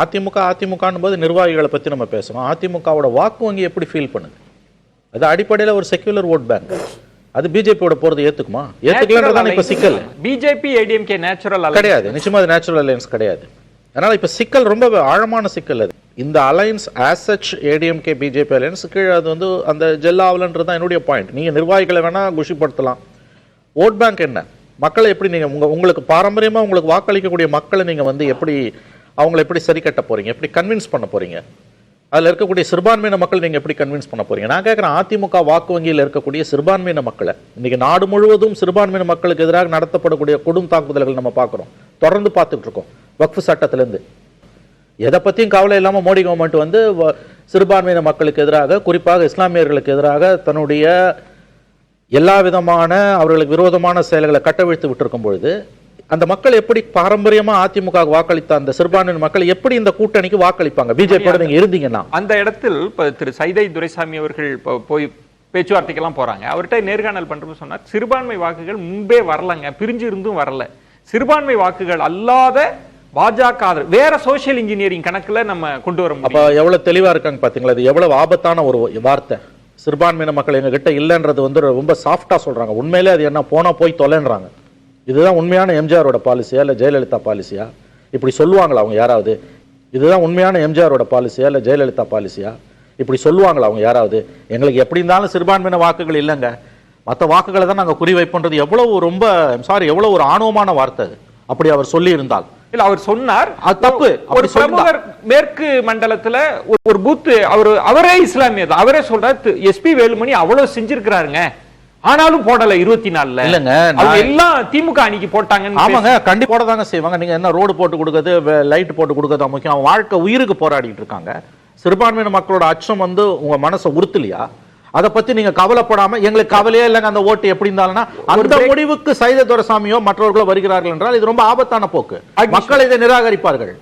அதிமுக அதிமுகன்னு போது நிர்வாகிகளை பத்தி நம்ம பேசுறோம். அதிமுகவோட வாக்கு வங்கி எப்படி ஃபீல் பண்ணுது? அது அடிப்படையில ஒரு செக்யூலர் ஓட் பேங்க் அது பிஜேபியோட போறது ஏத்துக்குமா? ஏத்துக்கலன்றதான இப்ப சிக்கல். பிஜேபி ஏடிஎம்கே நேச்சுரல் கிடையாது. நிச்சயமா அது நேச்சுரல் அலையன்ஸ் கிடையாது. அதனால இப்ப சிக்கல் ரொம்ப ஆழமான சிக்கல் அது. இந்த alliance as such ADMK BJP alliance கீழே அது வந்து அந்த ஜெல்லாவலன்றது தான் என்னுடைய பாயிண்ட் நீங்க நிர்வாகிகளை வேணா குஷிப்படுத்தலாம். ஓட் பேங்க் என்ன? மக்களை எப்படி நீங்க உங்க உங்களுக்கு பாரம்பரியமா உங்களுக்கு வாக்களிக்கக்கூடிய மக்களை நீங்க வந்து எப்படி அவங்களை எப்படி சரி கட்ட போறீங்க? எப்படி கன்வின்ஸ் பண்ண போறீங்க? அதில் இருக்கக்கூடிய சிறுபான்மையின மக்கள் நீங்கள் எப்படி கன்வின்ஸ் பண்ண போறீங்க? நான் கேட்குறேன் அதிமுக வாக்கு வங்கியில் இருக்கக்கூடிய சிறுபான்மையின மக்களை. இன்னைக்கு நாடு முழுவதும் சிறுபான்மையின மக்களுக்கு எதிராக நடத்தப்படக்கூடிய கொடும் தாக்குதல்கள் நம்ம பார்க்குறோம். தொடர்ந்து பார்த்துட்டு இருக்கோம். வக்ஃபு சட்டத்திலேருந்து. எதை பற்றியும் கவலை இல்லாமல் மோடி கவர்மெண்ட் வந்து வ- சிறுபான்மையின மக்களுக்கு எதிராக குறிப்பாக இஸ்லாமியர்களுக்கு எதிராக தன்னுடைய எல்லா விதமான அவர்களுக்கு விரோதமான செயல்களை கட்டவிழ்த்து விட்டிருக்கும் பொழுது அந்த மக்கள் எப்படி பாரம்பரியமா அதிமுக வுக்கு வாக்களித்த அந்த சிறுபான்மையின மக்கள் எப்படி இந்த கூட்டணிக்கு வாக்களிப்பாங்க? பிஜேபியோட நீங்க இருந்தீங்கன்னா அந்த இடத்தில் இப்ப திரு சைதை துரைசாமி அவர்கள் போய் பேச்சுவார்த்தைக்கெல்லாம் போறாங்க. அவர்கிட்ட நேர்காணல் பண்றோம்னு சொன்னார் சிறுபான்மை வாக்குகள் முன்பே வரலங்க. பிரிஞ்சு இருந்தும் வரல. சிறுபான்மை வாக்குகள் அல்லாத பாஜக வேற சோஷியல் இன்ஜினியரிங் கணக்குல நம்ம கொண்டு வர அப்ப எவ்வளவு தெளிவா இருக்காங்க பாத்தீங்களா? இது எவ்வளவு ஆபத்தான ஒரு வார்த்தை. சிறுபான்மையின மக்கள் எங்க கிட்ட இல்லைன்றது வந்து ரொம்ப சாஃப்டா சொல்றாங்க. உண்மையிலே அது என்ன போனா போய் தொலைன்றாங்க. இதுதான் உண்மையான எம்ஜிஆரோட பாலிசியா இல்ல ஜெயலலிதா பாலிசியா இப்படி சொல்லுவாங்களா அவங்க யாராவது? இதுதான் உண்மையான எம்ஜிஆரோட பாலிசியா இல்ல ஜெயலலிதா பாலிசியா இப்படி சொல்லுவாங்களா அவங்க யாராவது? எங்களுக்கு எப்படி இருந்தாலும் சிறுபான்மையின வாக்குகள் இல்லைங்க. மற்ற வாக்குகளை தான் நாங்க குறி வைப்போன்றது எவ்வளவு ரொம்ப சாரி எவ்வளவு ஒரு ஆணவமான வார்த்தை அது. அப்படி அவர் சொல்லி இருந்தால் இல்ல அவர் சொன்னார். அது தப்பு. ஒரு. பிரமுகர் மேற்கு மண்டலத்துல ஒரு- ஒரு பூத் அவர் அவரே இஸ்லாமியர். அவரே சொல்றாரு எஸ்பி வேலுமணி அவ்வளவு செஞ்சிருக்கிறாருங்க. ஆனாலும் போடல இருபத்தி நாலுல. இல்லைங்க, எல்லாம் திமுக அன்னைக்கு போட்டாங்கன்னு ஆமாங்க கண்டிப்பா போட தாங்க செய்வாங்க. நீங்க என்ன ரோடு போட்டு கொடுக்கறது லைட் போட்டு கொடுக்கறது முக்கியம். அவன் வாழ்க்கை உயிருக்கு போராடிட்டு இருக்காங்க. சிறுபான்மையின மக்களோட அச்சம் வந்து உங்க மனசை உறுத்தலையா? அதை பத்தி நீங்க கவலைப்படாம எங்களுக்கு கவலையே இல்லைங்க அந்த ஓட்டு எப்படி இருந்தாலும்னா அந்த முடிவுக்கு சைத துரசாமியோ மற்றவர்களோ வருகிறார்கள் என்றால் இது ரொம்ப ஆபத்தான போக்கு. மக்கள் இதை நிராகரிப்பார்கள்.